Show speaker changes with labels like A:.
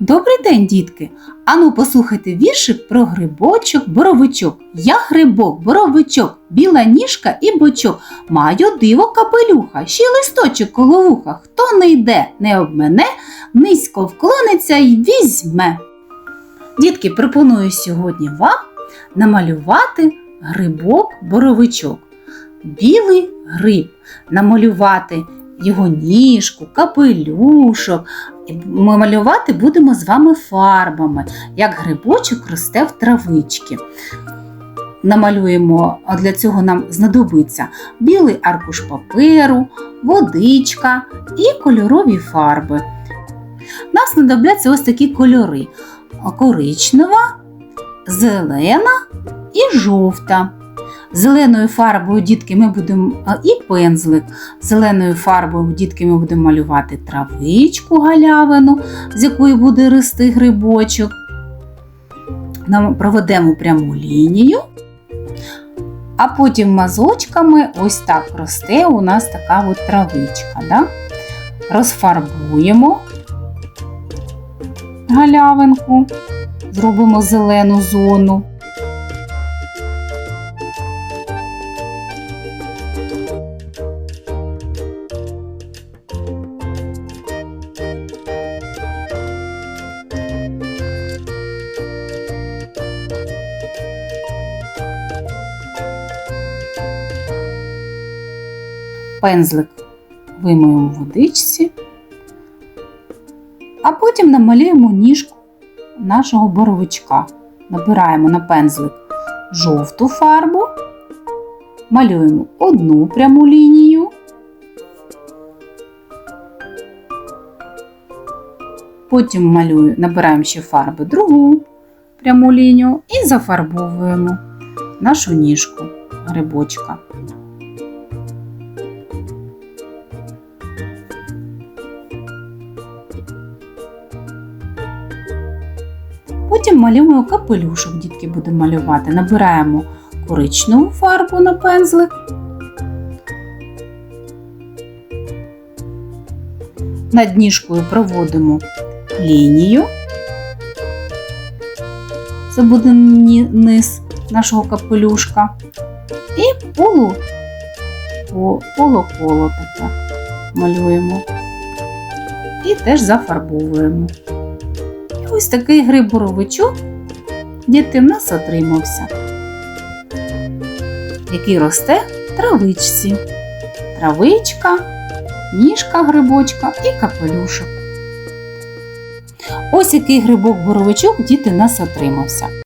A: Добрий день, дітки! Ану, послухайте віршик про грибочок, боровичок. Я грибок, боровичок, біла ніжка і бочок. Маю диво капелюха, ще й листочок коло вуха. Хто не йде, не обмене, низько вклониться й візьме. Дітки, пропоную сьогодні вам намалювати грибок, боровичок. Білий гриб, намалювати його ніжку, капелюшок, Ми малювати будемо з вами фарбами, як грибочок росте в травички. Намалюємо, а для цього нам знадобиться білий аркуш паперу, водичка і кольорові фарби. Нам знадобляться ось такі кольори: коричнева, зелена і жовта. Зеленою фарбою дітки ми будемо і пензлик. Зеленою фарбою дітки ми будемо малювати травичку галявину, з якої буде рости грибочок. Нам проведемо пряму лінію, а потім мазочками ось так росте у нас така от травичка. Да? Розфарбуємо галявинку, зробимо зелену зону. Пензлик вимоємо в водичці, а потім намалюємо ніжку нашого боровичка. Набираємо на пензлик жовту фарбу, малюємо одну пряму лінію, потім малюю, набираємо ще фарби другу пряму лінію і зафарбовуємо нашу ніжку грибочка. Потім малюємо капелюшок, дітки будемо малювати. Набираємо коричневу фарбу на пензлик. Над ніжкою проводимо лінію. Це буде низ нашого капелюшка. І полу, по- поло-коло таке малюємо. І теж зафарбовуємо. Ось такий гриб-боровичок діти в нас отримався, який росте в травичці. Травичка, ніжка грибочка і капелюшок. Ось який грибок-боровичок діти в нас отримався.